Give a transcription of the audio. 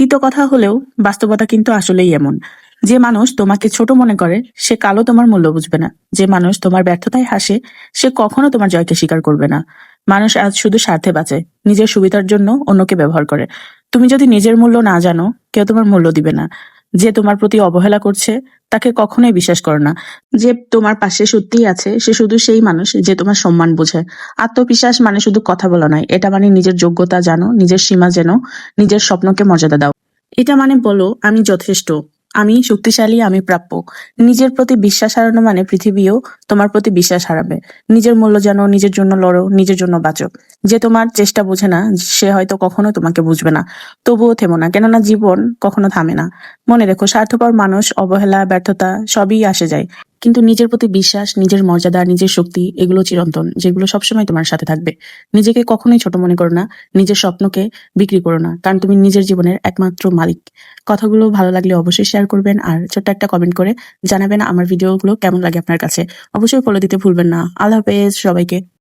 তিতো কথা হলেও বাস্তবতা কিন্তু আসলেই এমন। যে মানুষ তোমাকে ছোট মনে করে, সে কালো তোমার মূল্য বুঝবে না। যে মানুষ তোমার ব্যর্থতায় হাসে, সে কখনো তোমার জয়কে স্বীকার করবে না। মানুষ আজ শুধু স্বার্থে বাঁচে, নিজের সুবিধার জন্য অন্যকে ব্যবহার করে। তুমি যদি নিজের মূল্য না জানো, কেউ তোমার মূল্য দিবে না। যে তোমার প্রতি অবহেলা করছে, তাকে কখনোই বিশ্বাস করো না। যে তোমার পাশে সত্যিই আছে, সে শুধু সেই মানুষ যে তোমার সম্মান বোঝে। আত্মবিশ্বাস মানে শুধু কথা বলা নয়, এটা মানে নিজের যোগ্যতা জানো, নিজের সীমা জেনো, নিজের স্বপ্নকে মর্যাদা দাও। এটা মানে বলো, আমি যথেষ্ট, আমি শক্তিশালী, আমি প্রাপ্য। নিজের প্রতি বিশ্বাস হারানো মানে পৃথিবীও তোমার প্রতি বিশ্বাস হারাবে। নিজের মূল্য জানো, নিজের জন্য লড়ো, নিজের জন্য বাঁচো। যে তোমার চেষ্টা বোঝে না, সে হয়তো কখনো তোমাকে বুঝবে না। তবুও থেমো না, কেননা জীবন কখনো থামে না। মনে রেখো, স্বার্থপর মানুষ, অবহেলা, ব্যর্থতা, সবই আসে যায়। কিন্তু নিজের প্রতি বিশ্বাস, নিজের মর্যাদা নিজের শক্তি, এগুলো চিরন্তন, যেগুলো সবসময় তোমার সাথে থাকবে। নিজেকে কখনোই ছোট মনে করো না, নিজের স্বপ্নকে বিক্রি করো না, কারণ তুমি নিজের জীবনের একমাত্র মালিক। কথাগুলো ভালো লাগলে অবশ্যই শেয়ার করবেন, আর ছোট্ট একটা কমেন্ট করে জানাবেন আমার ভিডিওগুলো কেমন লাগে আপনার কাছে। অবশ্যই ফলো দিতে ভুলবেন না। আল্লাহ হাফেজ, সবাইকে।